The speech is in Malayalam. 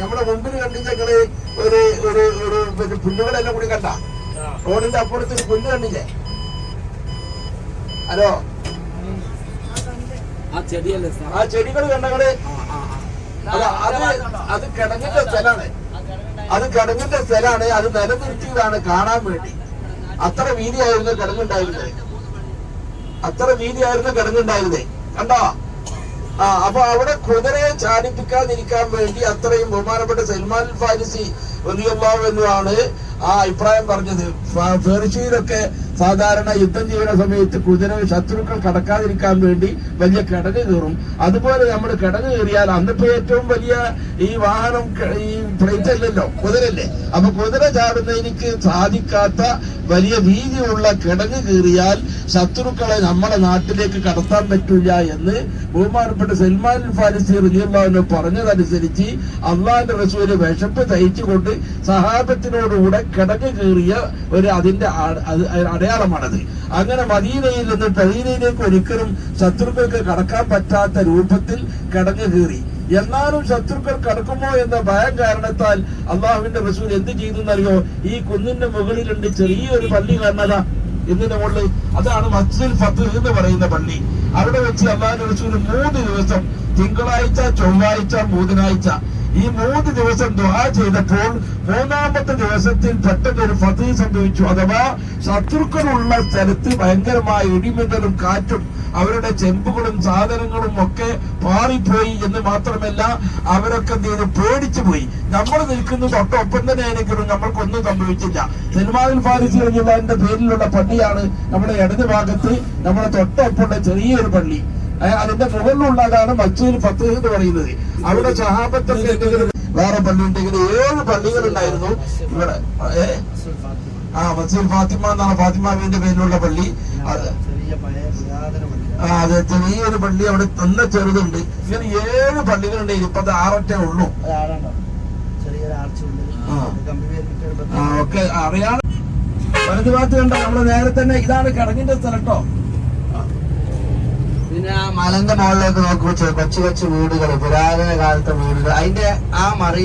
നമ്മുടെ മുമ്പിൽ കണ്ടില്ല ഞങ്ങൾ ഒരു ഒരു ഒരു പുല്ലുകളെല്ലാം കൂടി കണ്ട. റോഡിന്റെ അപ്പുറത്ത് ഒരു പുല്ല് കണ്ടില്ലേ? ഹലോ? ആ ചെടിയല്ലേ ആ ചെടികൾ കണ്ടങ്ങൾ? അത് അത് കിടങ്ങിന്റെ സ്ഥലമാണ് അത് കിടങ്ങിന്റെ സ്ഥലാണ്. അത് നിലനിർത്തിയതാണ് കാണാൻ വേണ്ടി. അത്ര വീതിയായിരുന്നു കിടങ്ങുണ്ടായിരുന്നത്. അത്ര വീതിയായിരുന്നു കിടങ്ങുണ്ടായിരുന്നേ കണ്ടോ? ആ അപ്പൊ അവിടെ കുതിരയെ ചാടിപ്പിക്കാതിരിക്കാൻ വേണ്ടി അത്രയും ബഹുമാനപ്പെട്ട സൽമാൻ ഫാരിസി ആണ് ആ അഭിപ്രായം പറഞ്ഞത്. പേർഷ്യയിലൊക്കെ സാധാരണ യുദ്ധം ചെയ്യുന്ന സമയത്ത് കുതിര ശത്രുക്കൾ കടക്കാതിരിക്കാൻ വേണ്ടി വലിയ കിടങ്ങ് കയറും. അതുപോലെ നമ്മൾ കിടങ്ങ് കയറിയാൽ അന്നിപ്പോ ഏറ്റവും വലിയ ഈ വാഹനം ഈ ഫ്ലൈറ്റ് അല്ലല്ലോ കുതിരല്ലേ? അപ്പൊ കുതിര ചാടുന്നതിന് സാധിക്കാത്ത വലിയ വീതിയുള്ള കിടങ്ങ് കയറിയാൽ ശത്രുക്കളെ നമ്മുടെ നാട്ടിലേക്ക് കടത്താൻ പറ്റില്ല എന്ന് ബഹുമാനപ്പെട്ട സൽമാൻ ഫാരിസി റലിയുള്ളവന് പറഞ്ഞതനുസരിച്ച് അള്ളാന്റെ റസൂൽ വിശപ്പ് തയ്ച്ചുകൊണ്ട് സഹാബത്തിനോടുകൂടെ കിടങ്ങ് കീറിയ ഒരു അതിന്റെ അടയാളമാണത്. അങ്ങനെ മദീനയിൽ നിന്ന് മദീനയിലേക്ക് ഒരിക്കലും ശത്രുക്കൾക്ക് കടക്കാൻ പറ്റാത്ത രൂപത്തിൽ കിടങ്ങ് കീറി. എന്നാലും ശത്രുക്കൾ കടക്കുമോ എന്ന ഭയം കാരണത്താൽ അള്ളാഹുവിന്റെ റസൂൽ എന്ത് ചെയ്തു എന്നറിയോ? ഈ കുന്നിന്റെ മുകളിലുണ്ട് ചെറിയൊരു പള്ളി കാരണത എന്തിന്റെ മുകളിൽ അതാണ് മസ്ജിദ് ഫത്ത് എന്ന് പറയുന്ന പള്ളി. അവിടെ വെച്ച് അള്ളാഹുവിന്റെ റസൂൽ മൂന്ന് ദിവസം തിങ്കളാഴ്ച ചൊവ്വാഴ്ച ബുധനാഴ്ച ഈ മൂന്ന് ദിവസം ദുആ ചെയ്തപ്പോൾ മൂന്നാമത്തെ ദിവസത്തിൽ പെട്ടെന്ന് ഒരു ഫതി സംഭവിച്ചു. അഥവാ ശത്രുക്കളുള്ള സ്ഥലത്ത് ഭയങ്കരമായ ഇടിമിന്നലും കാറ്റും അവരുടെ ചെമ്പുകളും സാധനങ്ങളും ഒക്കെ പാറിപ്പോയി എന്ന് മാത്രമല്ല അവരൊക്കെ എന്ത് ചെയ്തു? പേടിച്ചു പോയി. നമ്മൾ നിൽക്കുന്ന തൊട്ടൊപ്പം തന്നെ ആണെങ്കിലും നമ്മൾക്കൊന്നും സംഭവിച്ചില്ല. സിനിമാവിൽ ഫാരിസി റളിയല്ലാഹുവിന്റെ പേരിലുള്ള പള്ളിയാണ് നമ്മുടെ ഇടത് ഭാഗത്ത് നമ്മുടെ തൊട്ടൊപ്പമുള്ള ചെറിയൊരു പള്ളി. അതിന്റെ മുകളിലുള്ളതാണ് മസ്ജിദുൽ പത്ത് എന്ന് പറയുന്നത്. അവിടെ സഹാബത്തൊക്കെ വേറെ പള്ളി ഉണ്ടെങ്കിൽ ഏഴ് പള്ളികൾ ഉണ്ടായിരുന്നു ഇവിടെ ആ മസ്ജിദ് ഫാത്തിമ എന്നാണ് ഫാത്തിമാവിന്റെ പേരിലുള്ള പള്ളി. ആ അതെ ചെറിയൊരു പള്ളി അവിടെ നല്ല ചെറുതുണ്ട്. ഇങ്ങനെ ഏഴ് പള്ളികളുണ്ട്. ഇപ്പൊ അത് ആറൊറ്റേ ഉള്ളൂ. ഒക്കെ അറിയാം. വലതു ഭാഗത്ത് കണ്ടോ നമ്മൾ നേരെ തന്നെ ഇതാണ് കിടങ്ങിന്റെ സ്ഥലം ട്ടോ പിന്നെ ആ മലന്റെ മുകളിലേക്ക് നോക്കുമ്പോൾ കൊച്ചു കൊച്ചു വീടുകൾ പുരാതന കാലത്തെ വീടുകൾ അതിന്റെ ആ മറി